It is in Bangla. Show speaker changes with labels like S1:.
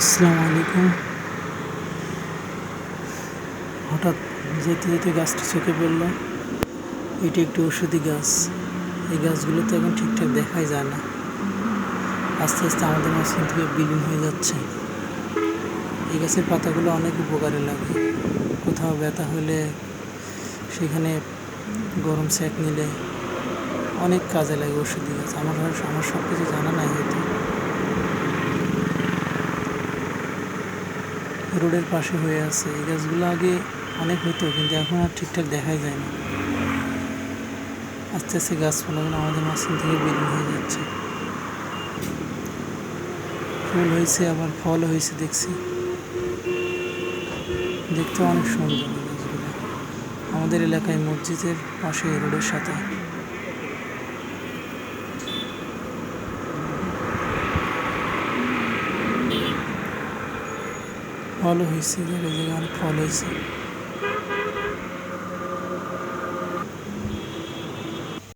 S1: আসসালামু আলাইকুম। হঠাৎ যেতে যেতে গাছটা চোখে পড়ল। এটি একটি ওষুধি গাছ। এই গাছগুলো তো এখন ঠিকঠাক দেখাই যায় না। আস্তে আস্তে আমাদের মাঝখান থেকে বিলীন হয়ে যাচ্ছে। এই গাছের পাতাগুলো অনেক উপকারে লাগে। কোথাও ব্যথা হলে সেখানে গরম সেঁক নিলে অনেক কাজে লাগে ওষুধি গাছ। আমার আমার সব কিছু জানা নাই হয়তো। রোডের পাশে হয়ে আছে। এই গাছগুলো আগে অনেক হতো, কিন্তু এখন আর ঠিকঠাক দেখাই যায় না। আস্তে আস্তে গাছপালাগুলো আমাদের মাঝখান থেকে বিলীন হয়ে যাচ্ছে। ফুল হয়েছে, আবার ফল হয়েছে, দেখছি। দেখতে অনেক সুন্দর গাছগুলো। আমাদের এলাকায় মসজিদের পাশে, রোডের সাথে। ফলও হয়েছে জায়গায় জায়গায় অনেক ফল হয়েছে